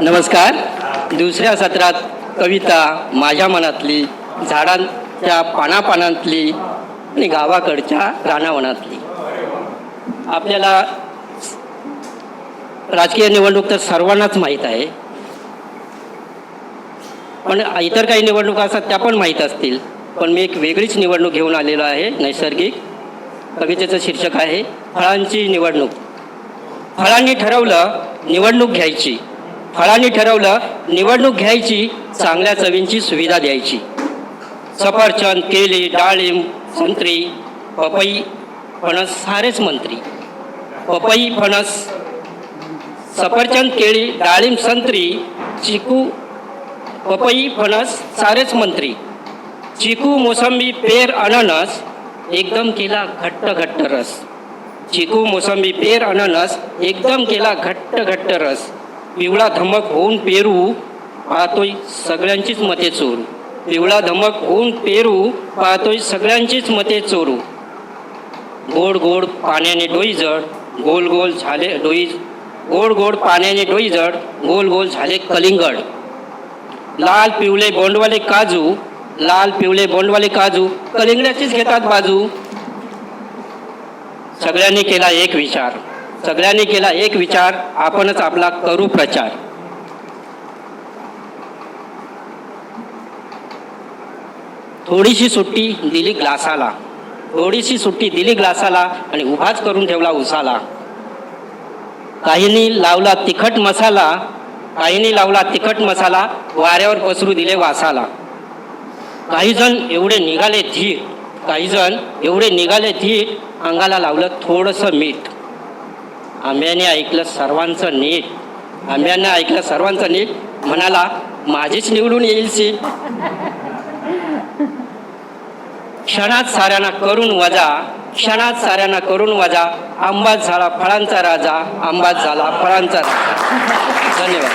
नमस्कार. दुसऱ्या सत्रात कविता माझ्या मनातली झाडांच्या पानापानातली आणि गावाकडच्या रानावनातली. आपल्याला राजकीय निवडणूक तर सर्वांनाच माहीत आहे. पण इतर काही निवडणुका असतात त्या पण माहीत असतील. पण मी एक वेगळीच निवडणूक घेऊन आलेलो आहे नैसर्गिक. कवितेचं शीर्षक आहे फळांची निवडणूक. फळांनी ठरवलं निवडणूक घ्यायची. फळांनी ठरवलं निवडणूक घ्यायची चांगल्या चवींची सुविधा द्यायची. सफरचंद केळी डाळिंब संत्री पपई फणस सारेच मंत्री. पपई फणस सफरचंद केळी डाळिंब संत्री चिकू पपई फणस सारेच मंत्री. चिकू मोसंबी पेर अननस एकदम केला घट्ट घट्ट रस. चिकू मोसंबी पेर अननस एकदम केला घट्ट घट्ट रस. पिवळा धमक होऊन पेरू पाहतोय सगळ्यांचीच मते चोरू. पिवळा धमक होऊन पेरू पाहतोय सगळ्यांचीच मते चोरू. गोड गोड पाण्याने डोई जड गोल गोल झाले डोई गोड गोड पाण्याने डोई जड गोल गोल झाले कलिंगड. लाल पिवळे बोंडवाले काजू लाल पिवळे बोंडवाले काजू कलिंगड्याचीच घेतात बाजू. सगळ्यांनी केला एक विचार. सगळ्यांनी केला एक विचार आपणच आपला करू प्रचार. थोडीशी सुट्टी दिली ग्लासाला. थोडीशी सुट्टी दिली ग्लासाला आणि उभाच करून ठेवला उसाला. काहींनी लावला तिखट मसाला काहींनी लावला तिखट मसाला वाऱ्यावर पसरू दिले वासाला. काही जण एवढे निघाले धीर काही जण एवढे निघाले धीर अंगाला लावलं थोडंसं मीठ. आंब्याने ऐकलं सर्वांचं नीट. आंब्याने ऐकलं सर्वांचं नीट. म्हणाला माझीच निवडून येईल सीट क्षणात साऱ्यांना करून वजा क्षणात साऱ्यांना करून वजा. आंबाच झाला फळांचा राजा आंबाच झाला फळांचा राजा. धन्यवाद.